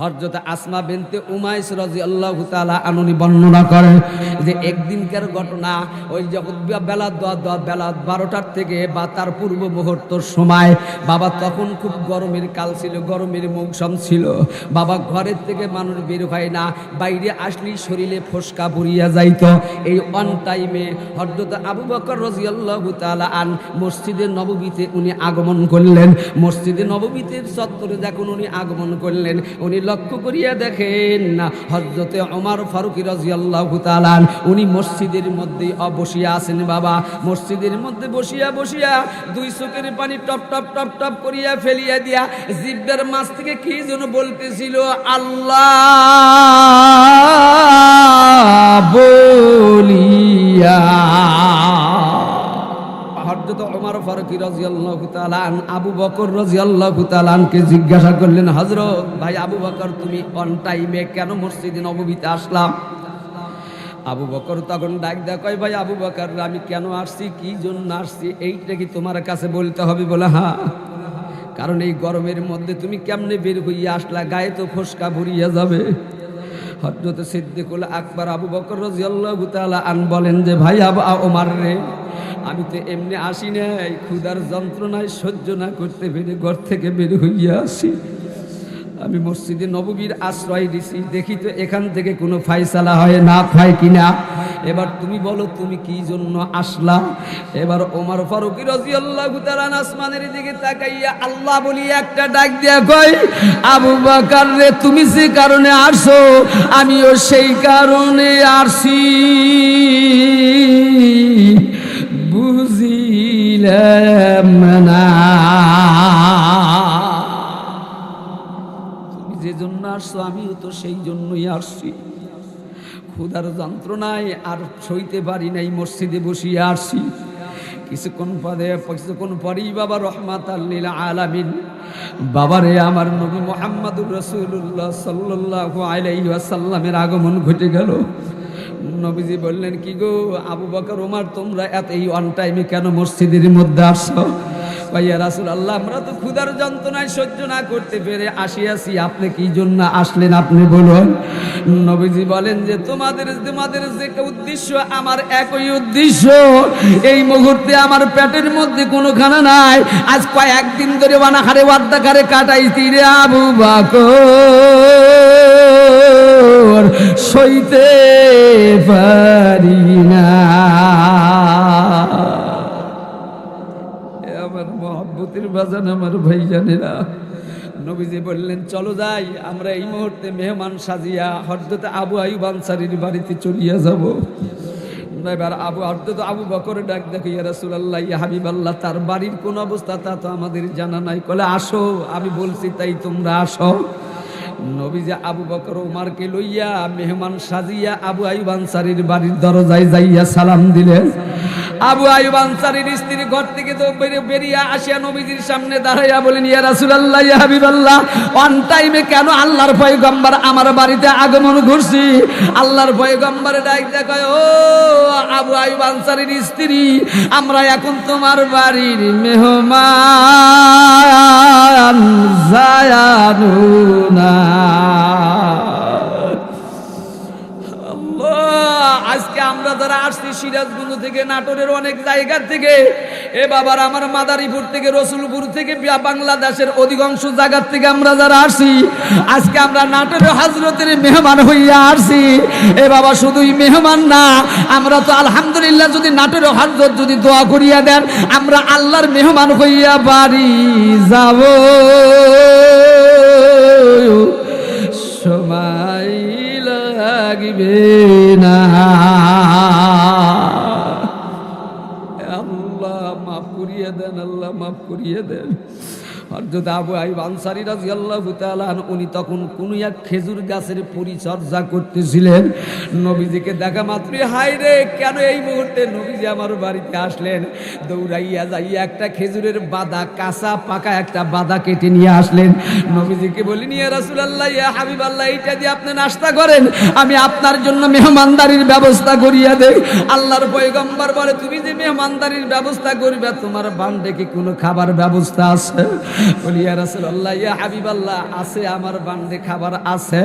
হরজত আসমা বেনতে উমাইস রাজি আল্লাহ তালা আনুনি বর্ণনা করে যে একদিনকার ঘটনা, ওই যখন বেলা দোয়া দোয়া বেলা বারোটার থেকে বা তার পূর্ব মুহূর্তর সময়, বাবা তখন খুব গরমের কাল ছিল, গরমের মৌসুম ছিল। বাবা ঘরের থেকে মানুষ বের হয় না, বাইরে আসলেই শরীরে ফসকা পড়িয়া যাইত। এই অন টাইমে হরজত আবু বকর রাজি আল্লাহ তালা আন মসজিদের নববীতে উনি আগমন করলেন। মসজিদে নববীতে চত্বরে যখন উনি আগমন করলেন, উনি লক্ষ্য করিয়া দেখেন না হজরতে অমর ফারুকি রাজিয়াল্লাহ তালান উনি মসজিদের মধ্যে বসিয়া আছেন বাবা। মসজিদের মধ্যে বসিয়া বসিয়া দুই চোখের পানি টপ টপ টপ টপ করিয়া ফেলিয়া দিয়া জিব্বার মাছ থেকে কি যেন বলতেছিল, আল্লাহ বলিয়া হযরত ওমর ফারুকী রাদিয়াল্লাহু তাআলা আবু বকর রাদিয়াল্লাহু তাআলা আনকে জিজ্ঞাসা করলেন, হযরত, ভাই আবু বকর, তুমি অন টাইমে কেন মসজিদে নববীতে আসলাম? আবু বকর তখন ডাক কয় ভাই আবু বকর, আমি কেন আসছি? কি জন্য আসছি? এইটা কি তোমার কাছে বলতে হবে? বলে হ্যাঁ কারণ এই গরমের মধ্যে তুমি কেমনে বের হইয়া আসলা? গায়ে তো ফসকা ভরিয়া যাবে। হজরত সিদ্দিকুল আকবর আবু বকর রাদিয়াল্লাহু তাআলা আন বলেন যে, ভাই আবু ওমর রে আমি তো এমনি আসি নাই, ক্ষুধার যন্ত্রণায় সহ্য না করতে পেরে ঘর থেকে বের হইয়া আসি। আমি মসজিদে নববীর আশ্রয় দিছি, দেখি তো এখান থেকে কোনো ফাইসালা হয়, না হয় কিনা এবার তুমি বলো, তুমি কি জন্য আসলা? এবার ওমর ফারুক রাদিয়াল্লাহু তাআলা আসমানের দিকে তাকাইয়া আল্লাহ বলি, একটা ডাক দিয়া কই আবু বকর রে, তুমি যে কারণে আসো, আমিও সেই কারণে আসি। বুঝিলাম না তুমি যে জন্য আসছো, আমিও তো সেই জন্যই আসছি। ক্ষুধার যন্ত্রণায় আর সইতে পারি নাই, মসজিদে বসিয়ে আসছি। কিছুক্ষণ পরে, কিছুক্ষণ পরেই বাবা রহমাত আল্লিল আলামিন বাবারে আমার নবী মোহাম্মদুর রসুল্লাহ সাল্লাহ আলাইসাল্লামের আগমন ঘটে গেল। নবীজি বললেন, কি গো আবু বকর ওমার তোমরা এত এই অন টাইমে কেন মসজিদের মধ্যে আসছো? ভাইয়া রাসুল আল্লাহ আমরা তো ক্ষুধার যন্ত্রণায় সহ্য না করতে পেরে আসিয়াছি, আপনি কি জন্য আসলেন আপনি বলুন? নবীজি বলেন যে, তোমাদের তোমাদের যে উদ্দেশ্য, আমার একই উদ্দেশ্য। এই মুহূর্তে আমার পেটের মধ্যে কোনো খানা নাই। আজ কয়েকদিন ধরে বানাহারে বাদ্দাকারে কাটাই রে আবু বাকর। সইতে পারি না। আমার মহব্বতের বাজান আমার ভাইজানেরা, নবীজি বললেন, চলো যাই, আমরা এই মুহূর্তে মেহমান সাজিয়া হরদতে আবু আইব আনসারির বাড়িতে চলিয়া যাব। এবার আবু হরদত আবু বকর ডাক দেখো, ইয়া রাসূলুল্লাহ, ইয়া হাবিবাল্লাহ, তার বাড়ির কোন অবস্থা তা তো আমাদের জানা নাই। কলে আসো, আমি বলছি তাই তোমরা আসো। নবীজা আবু বকর উমারকে লইয়া মেহমান সাজিয়া আবু আইব আনসারির বাড়ির দরজায় যাইয়া সালাম দিলেন। আবু আয়ুব আনসারির স্ত্রী ঘর থেকে তো বেরিয়ে আসিয়া নবীজির সামনে দাঁড়াইয়া বলেন ইয়া রাসূলুল্লাহ, ইয়া হাবিবাল্লাহ অন টাইমে কেন আল্লাহর পয়গম্বর আমার বাড়িতে আগমন করছি আল্লাহর পয়গম্বর ডাক দেখায় ও আবু আয়ুব আনসারির স্ত্রী, আমরা এখন তোমার বাড়ির মেহমান জায়ানুনা যারা আসছি সিরাজগঞ্জ থেকে, নাটোরের অনেক জায়গা থেকে, এ বাবার আমার মাদারীপুর থেকে, রসুলপুর থেকে বাংলাদেশের অধিকাংশ জায়গার থেকে আমরা যারা আসছি, আজকে আমরা নাটোরের হাজরতের মেহমান হইয়া আসছি। এ বাবা শুধুই মেহমান না, আমরা তো আলহামদুলিল্লাহ যদি নাটোরের হাজরত যদি দোয়া করিয়া দেন, আমরা আল্লাহর মেহমান হইয়া বাড়ি যাব। সময় লাগবে। আল্লাহ মাফ করিয়ে দেন হরজত আবু আইব আনসারি রাদিয়াল্লাহু তাআলা উনি তখন কোন এক খেজুর গাছের পরিচর্যা করতেছিলেন। নবীজিকে দেখা মাত্রই হাই রে, কেন এই মুহূর্তে নবীজি আমার বাড়িতে আসলেন? দৌড়াইয়া যাইয়া একটা খেজুরের বাদা, কাঁচা পাকা একটা বাদা কেটে নিয়ে আসলেন। নবীজিকে বলি নিয়ে রাসূলুল্লাহ, ইয়া হাবিবাল্লাহ, এইটা দিয়ে আপনি নাস্তা করেন। আমি আপনার জন্য মেহমানদারির ব্যবস্থা করিয়া দেই। আল্লাহর পয়গম্বর বলে, তুমি যে মেহমানদারির ব্যবস্থা করবে, তোমার বান্ডে কি কোনো খাবার ব্যবস্থা আছে? বলি, ইয়া রাসূলুল্লাহ, ইয়া হাবিবাল্লাহ, আছে আমার বান্দে খাবার আছে।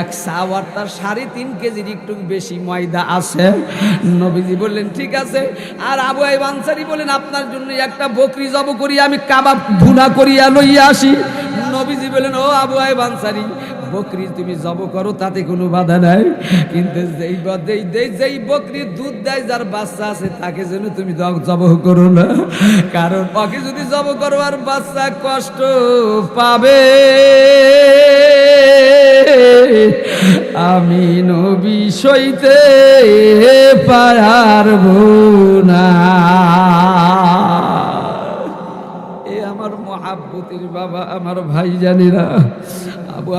এক সাওয়ার তার সাড়ে তিন কেজির একটু বেশি ময়দা আছে। নবীজি বললেন, ঠিক আছে। আর আবু আইব আনসারি বলেন আপনার জন্য একটা বকরি জব করি, আমি কাবাব ধুনা করিয়া লইয়া আসি। নবীজি বলেন ও আবু আইব আনসারি বকরি তুমি জব করো, তাতে কোনো বাধা নাই। কিন্তু যেই যেই যেই বকরি দুধ দেয়, যার বাচ্চা আছে, তাকে যেন তুমি জ- জবহ করো না। কারণ ওকে যদি জব করো আর বাচ্চা কষ্ট পাবে। আমি নবী সইতে পারব না। এ আমার মহাব্বতির বাবা, আমার ভাই জানিরা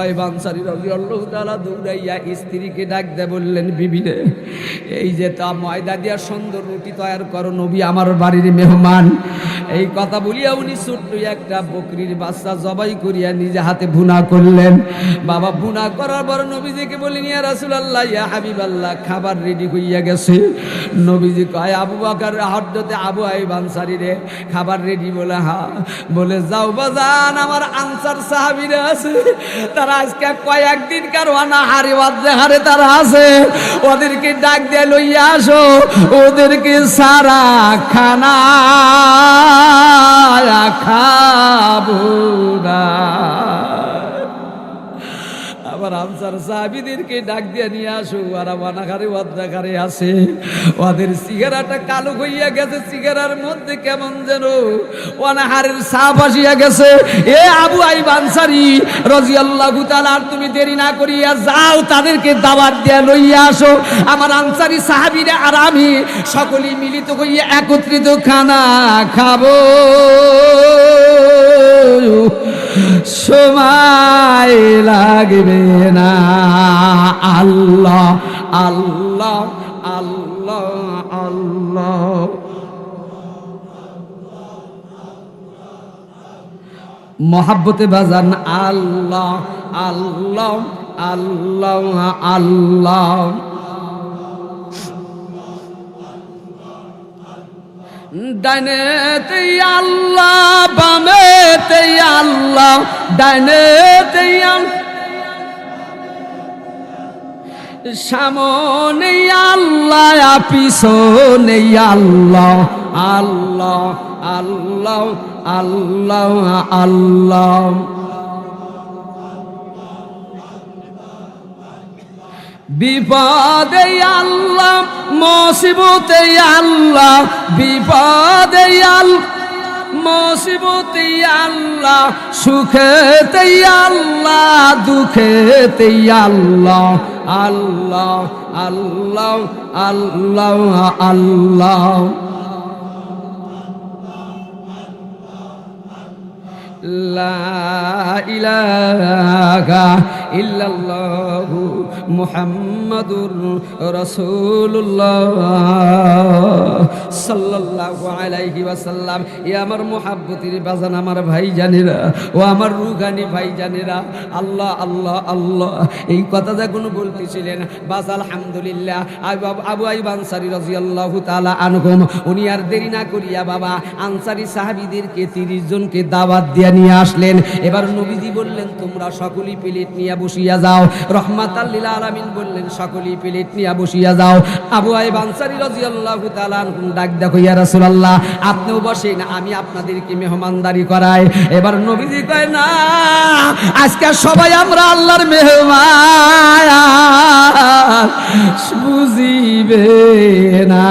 আইব আনসারি রাদিয়াল্লাহু তাআলা দৌড়াইয়া স্ত্রীকে ডাক দে বললেন, বিবিরে, এই যে তা ময়দা দিয়া সুন্দর রুটি তৈরি করো, নবী আমার বাড়ির মেহমান। এই কথা বলিয়া উনি ছোট্ট একটা বকরির বাচ্চা জবাই করিয়া নিজে হাতে ভুনা করলেন। বাবা ভুনা করার পর নবীজিকে বলেন ইয়া রাসূলুল্লাহ, ইয়া হাবিবাল্লাহ, খাবার রেডি হইয়া গেছে। নবীজি কয়, আবু বাকার হদ্দতে আবু আইব আনসারি রে, খাবার রেডি বলে হা বলে, যাও বাজান, আমার আনসার সাহাবিরা আছে। তারা আজকে কয়েকদিন কারওয়ানা হারি ওয়াজে হারে তারা আছে। ওদেরকে ডাক দিয়ে লইয়া আসো। ওদেরকে সারা খানা খাব। না আবার আনসার সাহাবিদেরকে ডাক দিয়ে নিয়ে আসো, আর বানাঘারে ওয়াদ্রাঘারে আসে ওদের সিগারাটা কালো হইয়া গেছে, সিগারার মধ্যে কেমন যেন অনাহারের সাপ আসিয়া গেছে। এ আবু আইব আনসারি রাদিয়াল্লাহু তাআলা, আর তুমি দেরি না করিয়া যাও, তাদেরকে দাওয়াত দিয়া লইয়া আসো। আমার আনসারি সাহাবীরা আর আমি সকলেই মিলিত হইয়া একত্রিত খানা খাব। সময় লাগবে না। আল্লাহ আল্লাহ আল্লাহ আল্লাহ। মহাব্বতে বাজান আল্লাহ আল্লাহ আল্লাহ আল্লাহ। ডাইনেতে আল্লাহ বামেতে আল্লাহ ডানেতে সামনে আল্লাহ পিছনে আল্লাহ আল্লাহ আল্লাহ আল্লাহ আল্লাহ। বিপদে আল্লাহ, মসিবতে আল্লাহ, বিপদে আল্লাহ মসিবতে আল্লাহ, সুখেতে আল্লাহ, দুঃখেতে আল্লাহ আল্লাহ আল্লাহ আল্লাহ আল্লাহ। লা ইলাহা ইল্লাল্লাহু মুহাম্মাদুর রসুল্লাহ সাল্লাল্লাহু আলাইহি ওয়াসাল্লাম। এ আমার মুহাব্বতির বাজান আমার ভাই জানেরা ও আমার রুগানি ভাই জানেরা আল্লাহ আল্লাহ আল্লাহ। এই কথা যখন বলতেছিলেন বাস আলহামদুলিল্লাহ, আবু আইব আনসারি রাদিয়াল্লাহু তাআলা আনহুম, উনি আর দেরি না করিয়া বাবা আনসারি সাহাবীদেরকে 30 জনকে দাওয়াত দিয়া নিয়ে আসলেন। এবার নবীজি বললেন, তোমরা সকলেই প্লেট নিয়ে বসিয়া যাও। রহমাতাল্লিলা আলামিন বললেন, সকলেই প্লেট নিয়ে বসিয়া যাও। আবু আইব আনসারি রাদিয়াল্লাহু তাআলা ডাক দেখো, ইয়া রাসূলুল্লাহ, আপনিও বসেন, আমি আপনাদেরকে মেহমানদারি করাই। এবার নবীজি কয়, না, আজকে সবাই আমরা আল্লাহর মেহমান, বুঝিবে না।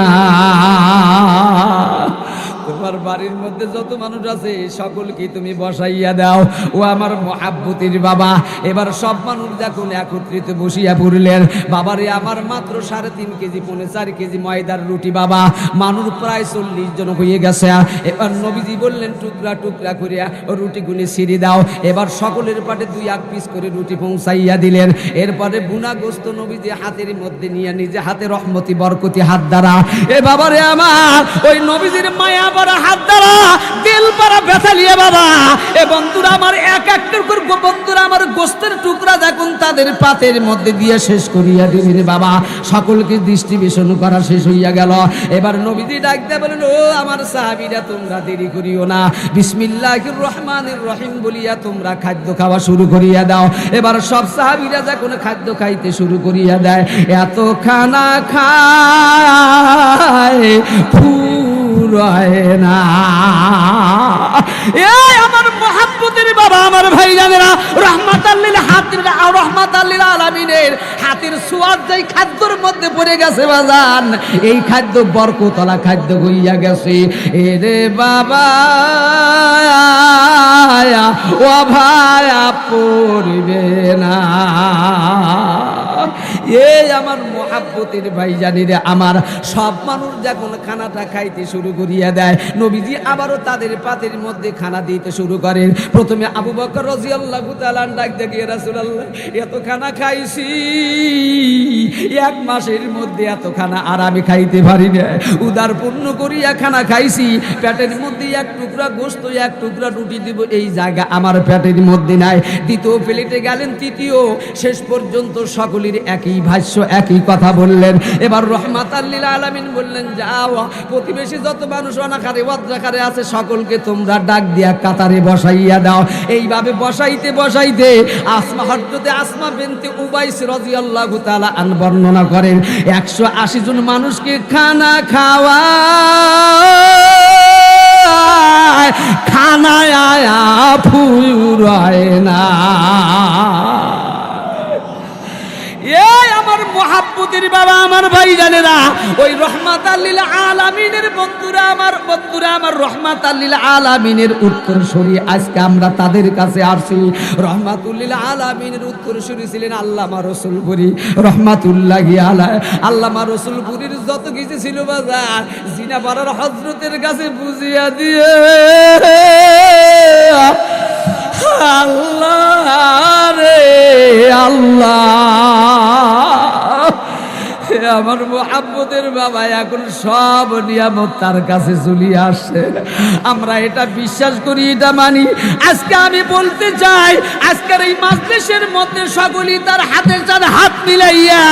তোমার বাড়ির মধ্যে যত মানুষ আছে, সকলকে তুমি বসাইয়া দাও। ও আমার মহাব্বতির বাবা, এবার সব মানুষ যখন একত্রিত বসিয়া পড়লেন। বাবারে, আমার মাত্র সাড়ে তিন কেজি, পৌনে চার কেজি ময়দার রুটি বাবা, মানুষ প্রায় চল্লিশ জন হয়ে গেছে। এবার নবীজি বললেন, টুকরা টুকরা করিয়া রুটিগুলি ছিঁড়ে দাও। এবার সকলের পাটে দুই এক পিস করে রুটি পৌঁছাইয়া দিলেন। এরপরে বুনাগ্রস্ত নবীজি হাতের মধ্যে নিয়ে নিজে হাতে রহমতি, বরকতি হাত দ্বারা, এ বাবারে আমার, ওই নবীজির মায়া ভরা হাত দ্বারা দিল পারা ব্যথা নিয়ে বাবা। এ বন্ধুরা আমার এক এক করে বন্ধুরা আমার গোস্তের টুকরা দেখুন, তাদের পাতের মধ্যে দিয়ে শেষ করিয়া দিলেন বাবা। সকলকে দৃষ্টি বেশন করা শেষ হইয়া গেল। এবার নবীজি ডাকতে বলেন ও আমার সাহাবীরা, তোমরা দেরি করিও না। বিসমিল্লাহির রহমানির রহিম বলিয়া তোমরা খাদ্য খাওয়া শুরু করিয়া দাও। এবার সব সাহাবীরা যখন খাদ্য খাইতে শুরু করিয়া দেয় এত খানা খায় ফুরায় না। আমার মহাব্বতের বাবা, আমার ভাই জানেরা রহমাত আল্লিল হাতির রহমাত আল্লিল আলামিনের হাতির সুয়াদ যেই খাদ্যর মধ্যে পড়ে গেছে বাজান, এই খাদ্য বরকতলা খাদ্য হইয়া গেছে। এরে বাবা, ও ভায়া পড়বে না। এই আমার মহাব্বতের ভাই জানি রে আমার, সব মানুষ যখন খানাটা খাইতে শুরু করিয়া দেয়, নবীজি আবারও তাদের পাতের মধ্যে খানা দিতে শুরু করেন। প্রথমে আবু বকর রাদিয়াল্লাহু তাআলা ডাক দেখিয়ে রাসূলুল্লাহ, এত খানা খাইছি। এক মাসের মধ্যে এত খানা আর আমি খাইতে পারি না। উদার পূর্ণ করিয়া খানা খাইছি। পেটের মধ্যে এক টুকরা গোস্ত, এক টুকরা রুটি দিব, এই জায়গা আমার পেটের মধ্যে নাই। দ্বিতীয় প্লেটে গেলেন, তৃতীয়। শেষ পর্যন্ত সকলের একই, ভাষ্য একই কথা বললেন। এবার রহমাত আল্লিল আলামিন বললেন, যাও, প্রতিবেশী যত মানুষ অনাকারে অদ্রাকারে আছে, সকলকে তোমরা ডাক দিয়া কাতারে বসাইয়া দাও। এইভাবে বসাইতে বসাইতে আসমা হজরতে আসমা বিনতে উবাইস রাদিয়াল্লাহু তাআলা আন বর্ণনা করেন, একশো আশি জন মানুষকে খানা খাওয়া খানায় আয়া ফুরায় না। আমার মহাব্বতের বাবা আমার ভাই জানেরা ওই রহমাত আল্লিল আলামিনের বন্ধুরা আমার বন্ধুরা আমার রহমাত আল্লিল আলামিনের উত্তর সরি। আজকে আমরা তাদের কাছে আসছি। রহমাতুল্লিল আলামিনের উত্তর সরি ছিলেন আল্লামা রসুলপুরি। রহমাতুল্লাহ আলা আল্লামা রসুলপুরির যত কিছু ছিল বাজার, জিনা পাড়ার হজরতের কাছে বুঝিয়া দিয়ে, আল্লাহ রে। আমার মোহাম্মদের বাবা এখন সব নিয়ামত তার কাছে চলে আসে আমরা এটা বিশ্বাস করি, এটা মানি। আজকে আমি বলতে চাই, আজকের এই মাজলিসের মধ্যে সকলেই তার হাতের চার হাত মিলাইয়া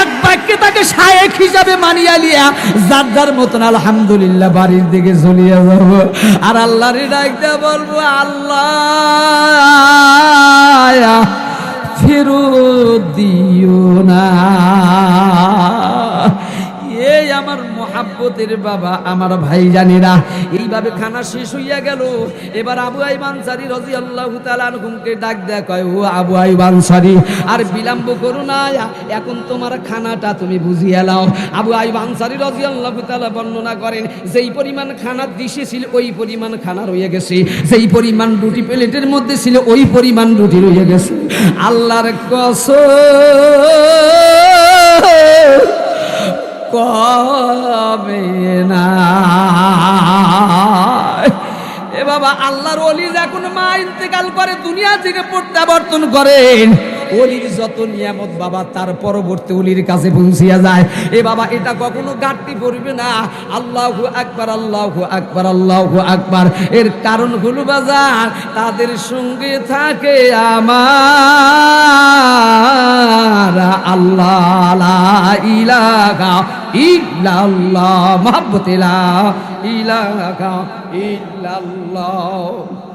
এক বাক্যে তাকে শায়েক হিসাবে মানিয়া লিয়া যার যার মতন আলহামদুলিল্লাহ বাড়ির দিকে চলিয়া যাব। আর আল্লাহর ডাকতে বলব, আল্লাহ ফেরত দিও না। মহাব্বতের বাবা আমার ভাই জানেরা এইভাবে খানা শেষ হইয়া গেল। এবার আবু আইব আনসারি রাজি আল্লাহ ঘুমকে ডাক দেয়া কয়, ও আবু আইব আনসারি আর বিলম্ব করো না। এখন তোমার খানাটা তুমি বুঝিয়ে লাও আবু আইব আনসারি রাজি আল্লাহ তালা বর্ণনা করেন, যেই পরিমাণ খানা দিশে ছিল, ওই পরিমাণ খানা রয়ে গেছে। যেই পরিমাণ রুটি প্লেটের মধ্যে ছিল, ওই পরিমাণ রুটি রয়ে গেছে। আল্লাহর কসম কবে না এ বাবা আল্লাহর অলি যখন মা ইন্তেকাল করে দুনিয়া থেকে প্রত্যাবর্তন করেন। অলির যত নিয়ামত বাবা, তার পরবর্তী অলির কাছে পৌঁছিয়া যায়। এ বাবা, এটা কখনো ঘাটতি পড়বে না। আল্লাহু আকবার আল্লাহু আকবার আল্লাহু আকবার। এর কারণ হলো বাজার, তাদের সঙ্গে থাকে আমার আল্লাহ লা ইলাহা ইল্লাল্লাহ লা ইলাহা ইল্লাল্লাহ।